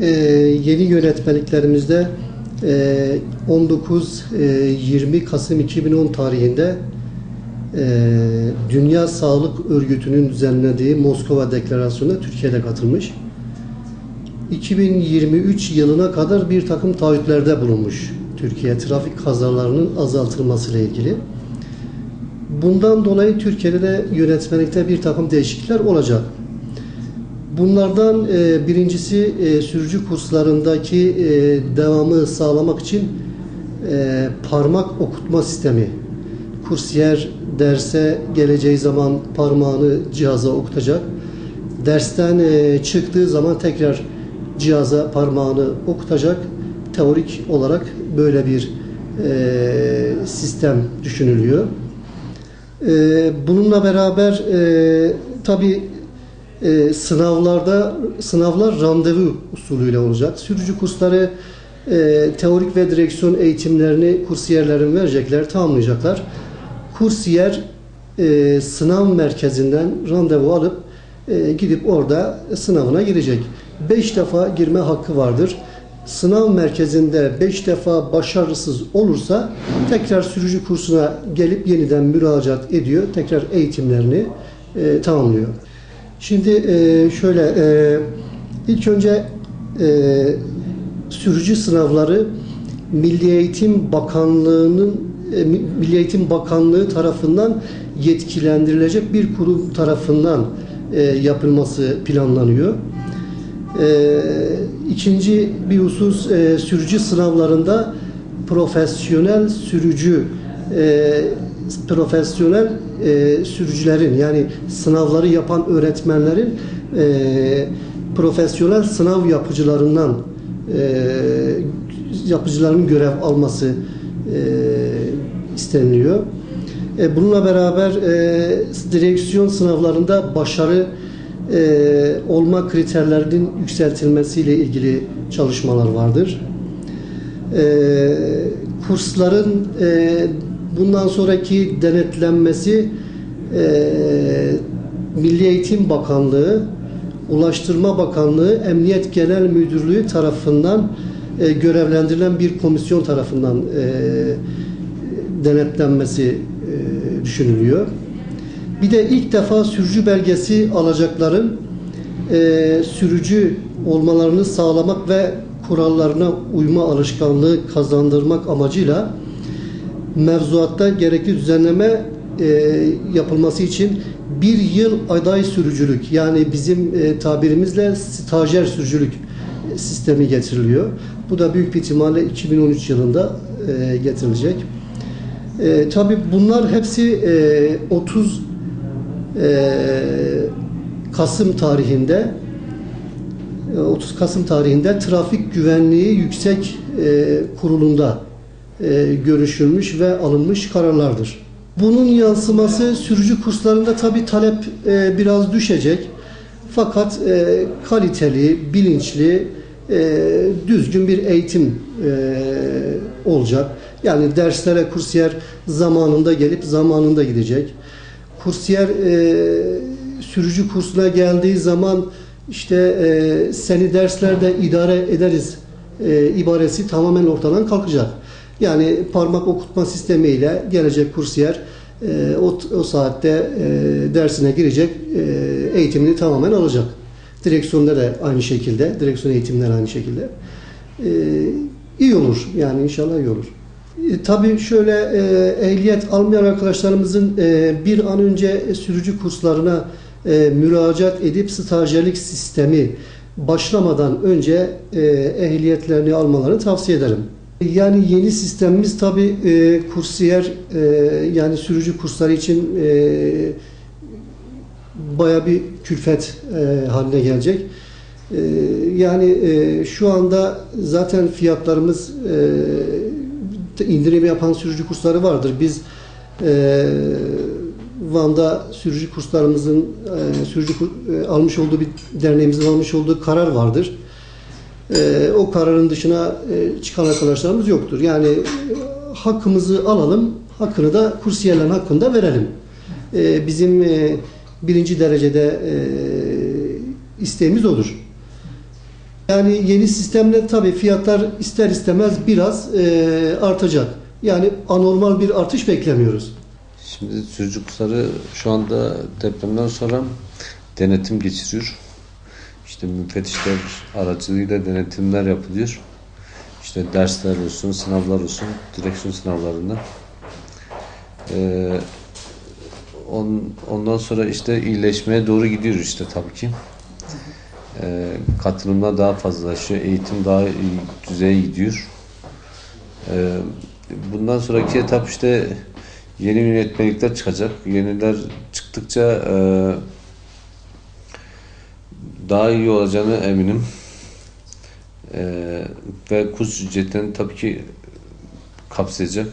Ee, yeni yönetmeliklerimizde e, 19-20 Kasım 2010 tarihinde e, Dünya Sağlık Örgütü'nün düzenlediği Moskova Deklarasyonu'na Türkiye'de katılmış. 2023 yılına kadar bir takım taahhütlerde bulunmuş Türkiye trafik kazalarının azaltılması ile ilgili. Bundan dolayı Türkiye'de de yönetmelikte bir takım değişiklikler olacak. Bunlardan e, birincisi e, sürücü kurslarındaki e, devamı sağlamak için e, parmak okutma sistemi. Kursiyer derse geleceği zaman parmağını cihaza okutacak. Dersten e, çıktığı zaman tekrar cihaza parmağını okutacak. Teorik olarak böyle bir e, sistem düşünülüyor. E, bununla beraber e, tabi e, sınavlarda sınavlar randevu usulüyle olacak. Sürücü kursları e, teorik ve direksiyon eğitimlerini kursiyerlerin verecekler, tamamlayacaklar. Kursiyer e, sınav merkezinden randevu alıp e, gidip orada sınavına girecek. 5 defa girme hakkı vardır. Sınav merkezinde 5 defa başarısız olursa tekrar sürücü kursuna gelip yeniden müracaat ediyor. Tekrar eğitimlerini e, tamamlıyor. Şimdi e, şöyle e, ilk önce e, sürücü sınavları Milli Eğitim Bakanlığı'nın e, Milli Eğitim Bakanlığı tarafından yetkilendirilecek bir kurum tarafından e, yapılması planlanıyor. E, ikinci bir husus e, sürücü sınavlarında profesyonel sürücü e, profesyonel e, sürücülerin yani sınavları yapan öğretmenlerin e, profesyonel sınav yapıcılarından e, yapıcıların görev alması e, isteniliyor. E, bununla beraber e, direksiyon sınavlarında başarı e, olma kriterlerinin yükseltilmesiyle ilgili çalışmalar vardır. E, kursların e, bundan sonraki denetlenmesi e, Milli Eğitim Bakanlığı, Ulaştırma Bakanlığı, Emniyet Genel Müdürlüğü tarafından e, görevlendirilen bir komisyon tarafından e, denetlenmesi e, düşünülüyor. Bir de ilk defa sürücü belgesi alacakların e, sürücü olmalarını sağlamak ve kurallarına uyma alışkanlığı kazandırmak amacıyla mevzuatta gerekli düzenleme e, yapılması için bir yıl aday sürücülük yani bizim e, tabirimizle stajyer sürücülük sistemi getiriliyor. Bu da büyük bir ihtimalle 2013 yılında e, getirilecek. E, tabii bunlar hepsi e, 30 e, Kasım tarihinde 30 Kasım tarihinde Trafik Güvenliği Yüksek e, Kurulu'nda e, görüşülmüş ve alınmış kararlardır. Bunun yansıması sürücü kurslarında tabi talep e, biraz düşecek. Fakat e, kaliteli, bilinçli, e, düzgün bir eğitim olacak. Yani derslere kursiyer zamanında gelip zamanında gidecek. Kursiyer sürücü kursuna geldiği zaman işte e, seni derslerde idare ederiz e, ibaresi tamamen ortadan kalkacak. Yani parmak okutma sistemiyle gelecek kursiyer e, o, o saatte e, dersine girecek, e, eğitimini tamamen alacak. Direksiyonda da aynı şekilde, direksiyon eğitimleri aynı şekilde. E, iyi olur yani inşallah iyi olur. E, tabii şöyle e, ehliyet almayan arkadaşlarımızın e, bir an önce sürücü kurslarına e, müracaat edip stajyerlik sistemi başlamadan önce e, ehliyetlerini almalarını tavsiye ederim. Yani yeni sistemimiz tabi e, kursiyer e, yani sürücü kursları için e, baya bir külfet e, haline gelecek. E, yani e, şu anda zaten fiyatlarımız e, indirim yapan sürücü kursları vardır. Biz e, Van'da sürücü kurslarımızın e, sürücü e, almış olduğu bir derneğimizin almış olduğu karar vardır. E, o kararın dışına e, çıkan arkadaşlarımız yoktur. Yani e, hakkımızı alalım, hakkını da kursiyerlerin hakkında verelim. E, bizim e, birinci derecede e, isteğimiz odur. Yani yeni sistemle tabii fiyatlar ister istemez biraz e, artacak. Yani anormal bir artış beklemiyoruz. Şimdi sürücü kursları şu anda depremden sonra denetim geçiriyor. İşte müfettişler aracılığıyla denetimler yapılıyor. İşte dersler olsun, sınavlar olsun, direksiyon sınavlarında. Ee, on, ondan sonra işte iyileşmeye doğru gidiyor işte tabii ki. Ee, katılımlar daha fazlalaşıyor, eğitim daha iyi düzeye gidiyor. Ee, bundan sonraki etap işte yeni yönetmelikler çıkacak. Yeniler çıktıkça e, daha iyi olacağını eminim. E, ve kurs ücretlerini tabii ki kapsayacak.